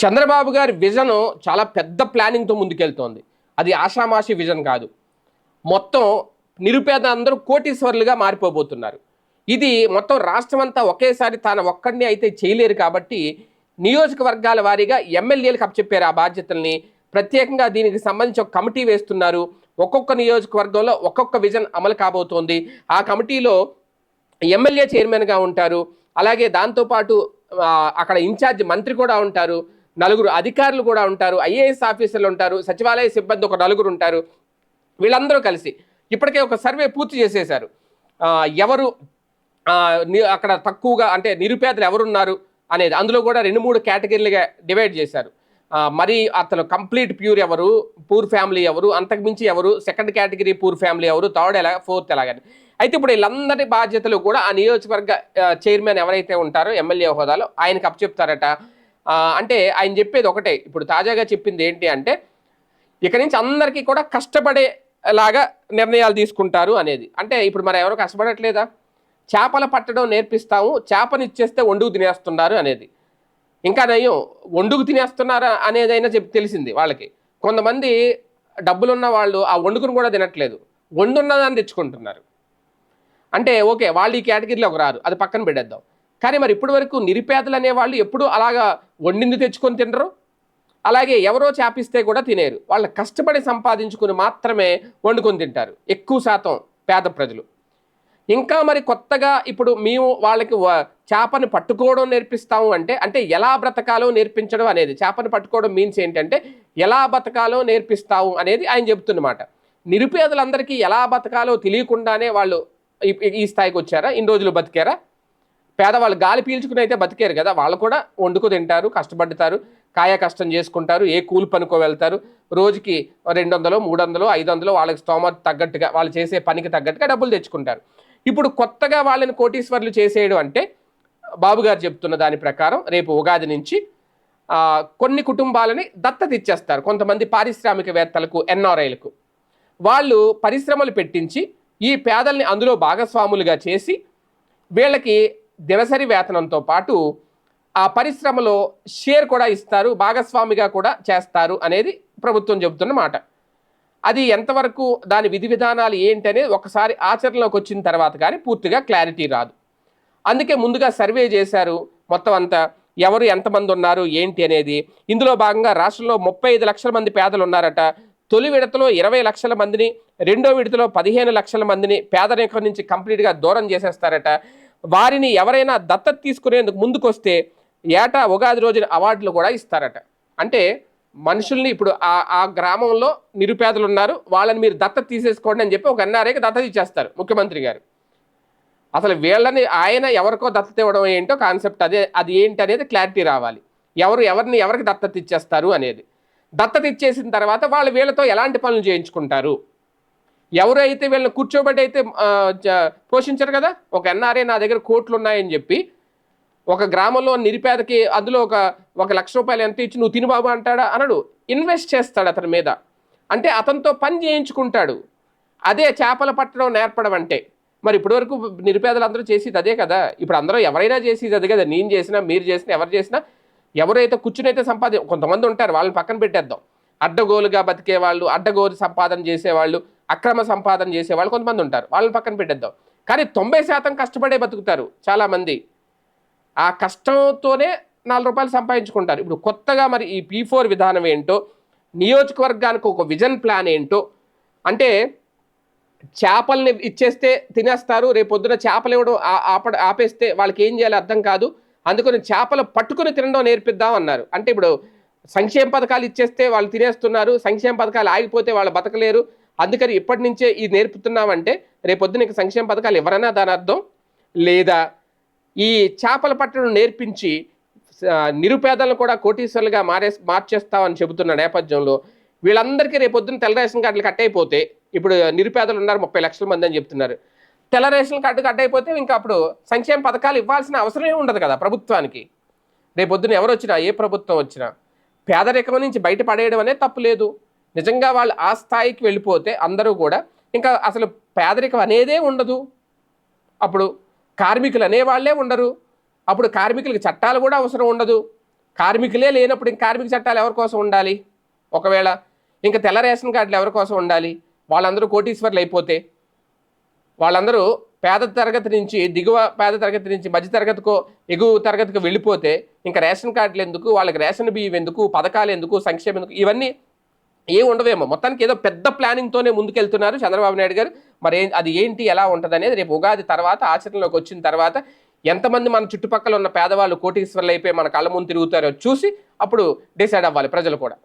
చంద్రబాబు గారి విజన్ చాలా పెద్ద ప్లానింగ్తో ముందుకెళ్తోంది. అది ఆషామాషి విజన్ కాదు. మొత్తం నిరుపేద అందరూ కోటీశ్వర్లుగా మారిపోబోతున్నారు. ఇది మొత్తం రాష్ట్రం అంతా ఒకేసారి తాను ఒక్కడిని అయితే చేయలేరు కాబట్టి నియోజకవర్గాల వారీగా ఎమ్మెల్యేలకు అప్పచెప్పారు ఆ బాధ్యతల్ని. ప్రత్యేకంగా దీనికి సంబంధించి ఒక కమిటీ వేస్తున్నారు. ఒక్కొక్క నియోజకవర్గంలో ఒక్కొక్క విజన్ అమలు కాబోతోంది. ఆ కమిటీలో ఎమ్మెల్యే చైర్మన్గా ఉంటారు. అలాగే దాంతోపాటు అక్కడ ఇన్ఛార్జ్ మంత్రి కూడా ఉంటారు. నలుగురు అధికారులు కూడా ఉంటారు ఐఏఎస్ ఆఫీసర్లు ఉంటారు సచివాలయ సిబ్బంది ఒక నలుగురు ఉంటారు. వీళ్ళందరూ కలిసి ఇప్పటికే ఒక సర్వే పూర్తి చేసేశారు. ఎవరు అక్కడ తక్కువగా అంటే నిరుపేదలు ఎవరున్నారు అనేది అందులో కూడా రెండు మూడు కేటగిరీలుగా డివైడ్ చేశారు. మరి అతను కంప్లీట్ ప్యూర్ ఎవరు పూర్ ఫ్యామిలీ ఎవరు అంతకుమించి ఎవరు సెకండ్ కేటగిరీ పూర్ ఫ్యామిలీ ఎవరు థర్డ్ ఎలా ఫోర్త్ ఎలాగని. అయితే ఇప్పుడు వీళ్ళందరి బాధ్యతలు కూడా ఆ నియోజకవర్గ చైర్మన్ ఎవరైతే ఉంటారో ఎమ్మెల్యే హోదాలో ఆయనకు అప్పచెప్తారట. అంటే ఆయన చెప్పేది ఒకటే. ఇప్పుడు తాజాగా చెప్పింది ఏంటి అంటే ఇక నుంచి అందరికీ కూడా కష్టపడేలాగా నిర్ణయాలు తీసుకుంటారు అనేది. అంటే ఇప్పుడు మరి ఎవరు కష్టపడట్లేదా? చేపలు పట్టడం నేర్పిస్తాము చేపని ఇచ్చేస్తే వండుకు తినేస్తున్నారు అనేది. ఇంకా నయం వండుకు తినేస్తున్నారా అనేదైనా చెప్పి తెలిసింది వాళ్ళకి. కొంతమంది డబ్బులున్న వాళ్ళు ఆ వండుకుని కూడా తినట్లేదు. వండున్నదాన్ని తెచ్చుకుంటున్నారు. అంటే ఓకే వాళ్ళు ఈ కేటగిరీలోకి రారు. అది పక్కన పెట్టేద్దాం. కానీ మరి ఇప్పటి వరకు నిరుపేదలు అనేవాళ్ళు ఎప్పుడు అలాగా వండింది తెచ్చుకొని తినరు. అలాగే ఎవరో చేపిస్తే కూడా తినేరు. వాళ్ళు కష్టపడి సంపాదించుకుని మాత్రమే వండుకొని తింటారు. ఎక్కువ శాతం పేద ప్రజలు. ఇంకా మరి కొత్తగా ఇప్పుడు మేము వాళ్ళకి వ- పట్టుకోవడం నేర్పిస్తాము అంటే అంటే ఎలా బ్రతకాలో నేర్పించడం అనేది. చేపను పట్టుకోవడం మీన్స్ ఏంటంటే ఎలా బతకాలో నేర్పిస్తాము అనేది ఆయన చెబుతున్నమాట. నిరుపేదలందరికీ ఎలా బతకాలో తెలియకుండానే వాళ్ళు ఈ స్థాయికి వచ్చారా? ఇన్ని రోజులు బతికారా? పేదవాళ్ళు గాలి పీల్చుకుని అయితే బతికారు కదా. వాళ్ళు కూడా వండుకు తింటారు కష్టపడతారు కాయ కష్టం చేసుకుంటారు ఏ కూలి పనుకో వెళ్తారు. రోజుకి రెండు వందలు మూడు వందలు ఐదు వందలు వాళ్ళకి స్తోమత తగ్గట్టుగా వాళ్ళు చేసే పనికి తగ్గట్టుగా డబ్బులు తెచ్చుకుంటారు. ఇప్పుడు కొత్తగా వాళ్ళని కోటీశ్వర్లు చేసేయడం అంటే బాబు గారు చెప్తున్న దాని ప్రకారం రేపు ఉగాది నుంచి కొన్ని కుటుంబాలని దత్తత ఇచ్చేస్తారు కొంతమంది పారిశ్రామికవేత్తలకు ఎన్ఆర్ఐలకు. వాళ్ళు పరిశ్రమలు పెట్టించి ఈ పేదల్ని అందులో భాగస్వాములుగా చేసి వీళ్ళకి దినసరి వేతనంతో పాటు ఆ పరిశ్రమలో షేర్ కూడా ఇస్తారు భాగస్వామిగా కూడా చేస్తారు అనేది ప్రభుత్వం చెబుతున్న మాట. అది ఎంతవరకు దాని విధి విధానాలు ఏంటనే ఒకసారి ఆచరణలోకి వచ్చిన తర్వాత కానీ పూర్తిగా క్లారిటీ రాదు. అందుకే ముందుగా సర్వే చేశారు మొత్తం అంతా ఎవరు ఎంతమంది ఉన్నారు ఏంటి అనేది. ఇందులో భాగంగా రాష్ట్రంలో ముప్పై ఐదు లక్షల మంది పేదలు ఉన్నారట. తొలి విడతలో ఇరవై లక్షల మందిని రెండో విడతలో పదిహేను లక్షల మందిని పేదరికం నుంచి కంప్లీట్గా దూరం చేసేస్తారట. వారిని ఎవరైనా దత్తత తీసుకునేందుకు ముందుకొస్తే ఏటా ఉగాది రోజున అవార్డులు కూడా ఇస్తారట. అంటే మనుషుల్ని ఇప్పుడు ఆ ఆ గ్రామంలో నిరుపేదలు ఉన్నారు వాళ్ళని మీరు దత్తత తీసేసుకోండి అని చెప్పి ఒక ఎన్ఆర్ఐకి దత్తత ఇచ్చేస్తారు ముఖ్యమంత్రి గారు. అసలు వీళ్ళని ఆయన ఎవరికో దత్తత ఇవ్వడం ఏంటో కాన్సెప్ట్ అదే అది ఏంటి అనేది క్లారిటీ రావాలి. ఎవరు ఎవరిని ఎవరికి దత్తత ఇచ్చేస్తారు అనేది. దత్తత ఇచ్చేసిన తర్వాత వాళ్ళు వీళ్ళతో ఎలాంటి పనులు చేయించుకుంటారు? ఎవరైతే వీళ్ళని కూర్చోబెట్టి అయితే పోషించారు పోషించరు కదా? ఒక ఎన్ఆర్ఏ నా దగ్గర కోట్లు ఉన్నాయని చెప్పి ఒక గ్రామంలో నిరుపేదకి అందులో ఒక ఒక లక్ష రూపాయలు ఎంత ఇచ్చి నువ్వు తిను బాబు అంటాడా? అనడు. ఇన్వెస్ట్ చేస్తాడు అతని మీద. అంటే అతనితో పని చేయించుకుంటాడు. అదే చేపలు పట్టడం నేర్పడం అంటే మరి ఇప్పటివరకు నిరుపేదలందరూ చేసేది అదే కదా? ఇప్పుడు అందరూ ఎవరైనా చేసేది అదే కదా? నేను చేసినా మీరు చేసినా ఎవరు చేసినా ఎవరైతే కూర్చునైతే సంపాది కొంతమంది ఉంటారు వాళ్ళని పక్కన పెట్టేద్దాం. అడ్డగోలుగా బతికే వాళ్ళు అడ్డగోలు సంపాదన చేసేవాళ్ళు అక్రమ సంపాదన చేసే వాళ్ళు కొంతమంది ఉంటారు. వాళ్ళని పక్కన పెట్టేద్దాం. కానీ తొంభై శాతం కష్టపడే బతుకుతారు చాలామంది. ఆ కష్టంతోనే నాలుగు రూపాయలు సంపాదించుకుంటారు. ఇప్పుడు కొత్తగా మరి ఈ పీ ఫోర్ విధానం ఏంటో నియోజకవర్గానికి ఒక విజన్ ప్లాన్ ఏంటో అంటే చేపల్ని ఇచ్చేస్తే తినేస్తారు రేపు పొద్దున చేపలు ఇవ్వడం ఆప ఆపేస్తే వాళ్ళకి ఏం చేయాలో అర్థం కాదు. అందుకని చేపలు పట్టుకుని తినడం నేర్పిద్దాం అన్నారు. అంటే ఇప్పుడు సంక్షేమ పథకాలు ఇచ్చేస్తే వాళ్ళు తినేస్తున్నారు సంక్షేమ పథకాలు ఆగిపోతే వాళ్ళు బతకలేరు. అందుకని ఇప్పటి నుంచే ఇది నేర్పుతున్నామంటే రేపొద్దున ఇక సంక్షేమ పథకాలు ఎవరైనా దాని అర్థం? లేదా ఈ చేపల పట్టడం నేర్పించి నిరుపేదలను కూడా కోటీశ్వరులుగా మారే మార్చేస్తామని చెబుతున్న నేపథ్యంలో వీళ్ళందరికీ రేపు పొద్దున్న తెల్ల రేషన్ కార్డులు కట్ అయిపోతే ఇప్పుడు నిరుపేదలు ఉన్నారు ముప్పై లక్షల మంది అని చెప్తున్నారు. తెల్ల రేషన్ కార్డు కట్ అయిపోతే ఇంకా అప్పుడు సంక్షేమ పథకాలు ఇవ్వాల్సిన అవసరమే ఉండదు కదా ప్రభుత్వానికి. రేపు పొద్దున ఎవరు వచ్చినా ఏ ప్రభుత్వం వచ్చినా పేదరికం నుంచి బయటపడేయడం అనేది తప్పు లేదు. నిజంగా వాళ్ళు ఆ స్థాయికి వెళ్ళిపోతే అందరూ కూడా ఇంకా అసలు పేదరికం అనేదే ఉండదు. అప్పుడు కార్మికులు అనేవాళ్ళే ఉండరు. అప్పుడు కార్మికులకి చట్టాలు కూడా అవసరం ఉండదు. కార్మికులే లేనప్పుడు ఇంక కార్మిక చట్టాలు ఎవరి కోసం ఉండాలి? ఒకవేళ ఇంకా తెల్ల రేషన్ కార్డులు ఎవరి కోసం ఉండాలి? వాళ్ళందరూ కోటీశ్వర్లు అయిపోతే వాళ్ళందరూ పేద తరగతి నుంచి దిగువ పేద తరగతి నుంచి మధ్య తరగతికో ఎగువ తరగతికి వెళ్ళిపోతే ఇంకా రేషన్ కార్డులు ఎందుకు? వాళ్ళకి రేషన్ బియ్యం ఎందుకు? పథకాలు ఎందుకు? సంక్షేమం ఎందుకు? ఇవన్నీ ఏం ఉండవేమో మొత్తానికి ఏదో పెద్ద ప్లానింగ్తోనే ముందుకెళ్తున్నారు చంద్రబాబు నాయుడు గారు. మరి అది ఏంటి ఎలా ఉంటుంది అనేది రేపు ఉగాది తర్వాత ఆచరణలోకి వచ్చిన తర్వాత ఎంతమంది మన చుట్టుపక్కల ఉన్న పేదవాళ్ళు కోటీశ్వర్లు అయిపోయి మన కళ్ళ ముందు తిరుగుతారో చూసి అప్పుడు డిసైడ్ అవ్వాలి ప్రజలు కూడా.